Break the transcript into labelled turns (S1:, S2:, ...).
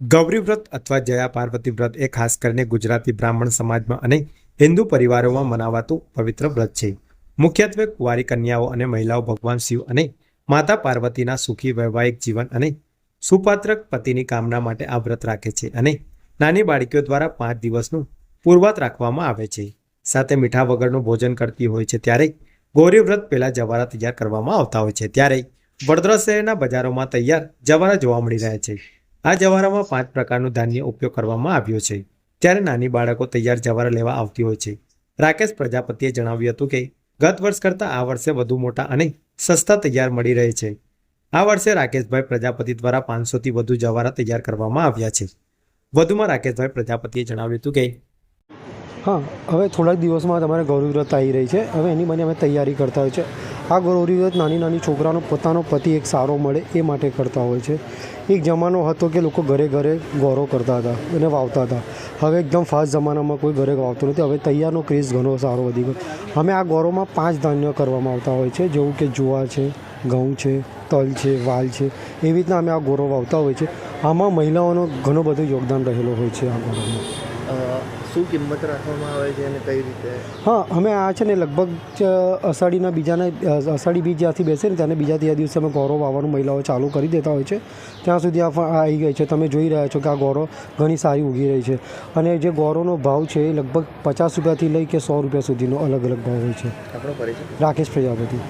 S1: ગૌરી વ્રત અથવા જયા પાર્વતી વ્રત એ ખાસ કરીને ગુજરાતી બ્રાહ્મણ સમાજમાં અને હિન્દુ પરિવારોમાં મનાવાતું પવિત્ર વ્રત છે. મુખ્યત્વે કુંવારી કન્યાઓ અને મહિલાઓ ભગવાન શિવ અને માતા પાર્વતીના સુખી વૈવાહિક જીવન અને સુપાત્ર પતિની કામના માટે આ વ્રત રાખે છે અને નાની બાળકીઓ દ્વારા પાંચ દિવસનું પૂર્વાત રાખવામાં આવે છે. સાથે મીઠા વગરનું ભોજન કરતી હોય છે ત્યારે ગૌરી વ્રત પહેલા જવારા તૈયાર કરવામાં આવતા હોય છે. ત્યારે વડોદરા શહેરના બજારોમાં તૈયાર જવારા જોવા મળી રહ્યા છે. આ જવારામાં પાંચ પ્રકારનું ધાન્ય ઉપયોગ કરવામાં આવ્યો છે. ત્યારે નાની બાળકો તૈયાર જવારા લેવા આવતી હોય છે. રાકેશ પ્રજાપતિએ જણાવ્યું હતું કે, ગત વર્ષ કરતાં આ વર્ષે વધુ મોટા અને સસ્તા તૈયાર મળી રહે છે. આ વર્ષે રાકેશભાઈ પ્રજાપતિ દ્વારા પાંચસોથી વધુ જવારા તૈયાર કરવામાં આવ્યા છે. વધુમાં રાકેશભાઈ પ્રજાપતિએ જણાવ્યું હતું કે,
S2: હા, હવે થોડાક દિવસમાં તમારે ગૌરવ વ્રત આવી રહી છે. હવે એની મને અમે તૈયારી કરતા હોય છે. આ ગૌરી વ્રત નાની નાની છોકરાનો, પોતાનો પતિ એક સારો મળે એ માટે કરતા હોય છે. એક જમાનો હતો કે લોકો ઘરે ઘરે ગૌરવ કરતા હતા અને વાવતા હતા. હવે એકદમ ફાસ્ટ જમાનામાં કોઈ ઘરે વાવતું નથી. હવે તૈયારનો ક્રેઝ ઘણો સારો વધી ગયો. અમે આ ગૌરવમાં પાંચ ધાન્ય કરવામાં આવતા હોય છે. જેવું કે જુવાર છે, ઘઉં છે, તલ છે, વાલ છે. એવી રીતના અમે આ ગૌરવ વાવતા હોય છે. આમાં મહિલાઓનો ઘણો બધો યોગદાન રહેલો હોય છે આ ગૌરવમાં.
S3: શું કિંમત રાખવામાં આવે છે અને કઈ રીતે?
S2: હા અમે આ છે ને લગભગ અષાઢીના બીજાના અષાઢી બીજ જ્યાંથી બેસે ને ત્યાંને બીજા ત્રીજા દિવસે અમે ગૌરવ વાવવાનું મહિલાઓ ચાલુ કરી દેતા હોય છે. ત્યાં સુધી આ આ આવી ગઈ છે. તમે જોઈ રહ્યા છો કે આ ગૌરવ ઘણી સારી ઉગી રહી છે. અને જે ગૌરવનો ભાવ છે એ લગભગ પચાસ રૂપિયાથી લઈ કે સો રૂપિયા સુધીનો અલગ અલગ ભાવ હોય છે.
S3: આપણો પરિચય?
S2: રાકેશ પ્રજાપતિ.